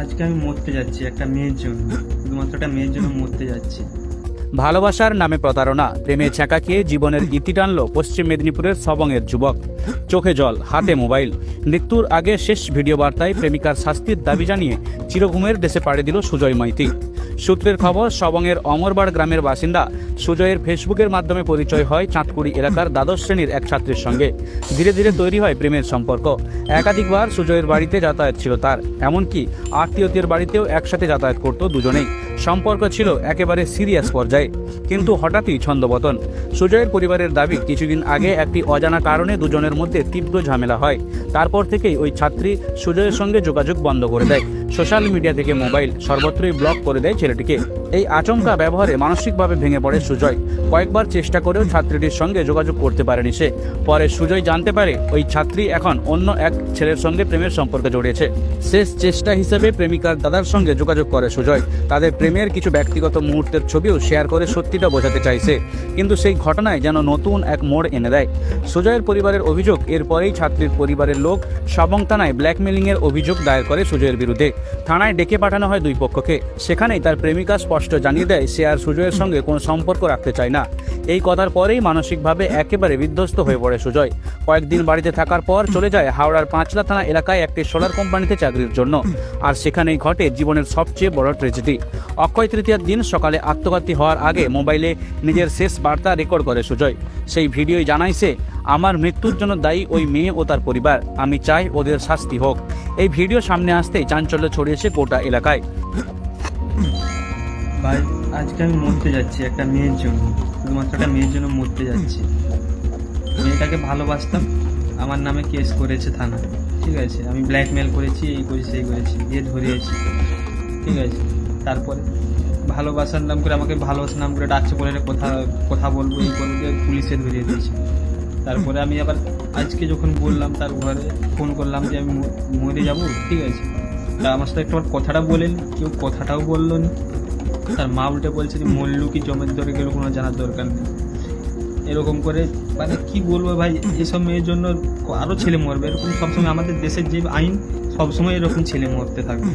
আজকে আমি মরতে যাচ্ছি একটা মেয়ের জন্য। শুধুমাত্র একটা মেয়ের জন্য মরতে যাচ্ছি। ভালোবাসার নামে প্রতারণা, প্রেমে ছ্যাঁকা খেয়ে জীবনের ইতি টানল পশ্চিম মেদিনীপুরের সবংয়ের যুবক। চোখে জল, হাতে মোবাইল। মৃত্যুর আগে শেষ ভিডিও বার্তায় প্রেমিকার শাস্তির দাবি জানিয়ে চিরঘুমের দেশে পাড়ি দিল সুজয় মাইতি। সূত্রের খবর, সবংয়ের অমরবাড় গ্রামের বাসিন্দা সুজয়ের ফেসবুকের মাধ্যমে পরিচয় হয় চাঁদকুড়ি এলাকার দ্বাদশ শ্রেণির এক ছাত্রীর সঙ্গে। ধীরে ধীরে তৈরি হয় প্রেমের সম্পর্ক। একাধিকবার সুজয়ের বাড়িতে যাতায়াত ছিল তার। এমনকি আত্মীয়দের বাড়িতেও একসাথে যাতায়াত করত দুজনেই। সম্পর্ক ছিল একেবারে সিরিয়াস পর্যায়ে, কিন্তু হঠাৎই ছন্দপতন। সুজয়ের পরিবারের দাবি, কিছুদিন আগে একটি অজানা কারণে দুজনের মধ্যে তীব্র ঝামেলা হয়। তারপর থেকেই ওই ছাত্রী সুজয়ের সঙ্গে যোগাযোগ বন্ধ করে দেয়। সোশ্যাল মিডিয়া থেকে মোবাইল সর্বত্রই ব্লক করে দেয় ছেলেটিকে। এই আচমকা ব্যবহারে মানসিকভাবে ভেঙে পড়ে সুজয়। কয়েকবার চেষ্টা করেও ছাত্রীটির সঙ্গে যোগাযোগ করতে পারেনি সে। পরে সুজয় জানতে পারে, ওই ছাত্রী এখন অন্য এক ছেলের সঙ্গে প্রেমের সম্পর্কে জড়িয়েছে। শেষ চেষ্টা হিসেবে প্রেমিকার দাদার সঙ্গে যোগাযোগ করে সুজয়। তাদের প্রেমের কিছু ব্যক্তিগত মুহূর্তের ছবিও শেয়ার করে সত্যিটা বোঝাতে চাইছে কিন্তু সেই ঘটনায় যেন নতুন এক মোড় এনে দেয়। সুজয়ের পরিবারের অভিযোগ, এরপরেই ছাত্রীর পরিবারের লোক সবং থানায় ব্ল্যাকমেলিংয়ের অভিযোগ দায়ের করে সুজয়ের বিরুদ্ধে। থানায় ডেকে পাঠানো হয় দুই পক্ষকে। সেখানেই তার প্রেমিকা স্পষ্ট জানিয়ে দেয়, সে আর সুজয়ের সঙ্গে কোনো সম্পর্ক রাখতে চায় না। এই কথার পরেই মানসিকভাবে একেবারে বিধ্বস্ত হয়ে পড়ে সুজয়। কয়েকদিন বাড়িতে থাকার পর চলে যায় হাওড়ার পাঁচলা থানা এলাকায় একটি সোলার কোম্পানিতে চাকরির জন্য। আর সেখানেই ঘটে জীবনের সবচেয়ে বড় ট্রেজেডি অক্ষয় তৃতীয়ার দিন সকালে আত্মঘাতী হওয়ার আগে মোবাইলে নিজের শেষ বার্তা রেকর্ড করে সুজয়। সেই ভিডিওই জানাইছে আমার মৃত্যুর জন্য দায়ী ওই মেয়ে ও তার পরিবার। আমি চাই ওদের শাস্তি হোক। এই ভিডিও সামনে আসতেই চাঞ্চল্য ছড়িয়েছে গোটা এলাকায়। ভাই, আজকে আমি মরতে যাচ্ছি একটা মেয়ের জন্য। শুধুমাত্র একটা মেয়ের জন্য মরতে যাচ্ছি। মেয়েটাকে ভালোবাসতাম। আমার নামে কেস করেছে থানা। ঠিক আছে, আমি ব্ল্যাকমেল করেছি, এই করেছি এই করেছি, দিয়ে ধরিয়েছি। ঠিক আছে, তারপরে ভালোবাসার নাম করে আমাকে ভালোবাসার নাম করে ডাকছে বলে কথা কথা বলব, এই করে পুলিশে ধরিয়ে দিয়েছে। তারপরে আমি আবার আজকে যখন বললাম তার ঘরে ফোন করলাম যে আমি মরে যাব, ঠিক আছে। তা আমার সাথে একটু কথাটা বলেন কেউ কথাটাও বলল না। তার মা উল্টে বলছে যে, মল্লু কি জমের দরে গেল, কোনো জানার দরকার নেই। এরকম করে মানে কি বলব ভাই, এসব মেয়ের জন্য আরও ছেলে মরবে। এরকম সবসময় আমাদের দেশের যে আইন, সবসময় এরকম ছেলে মরতে থাকবে।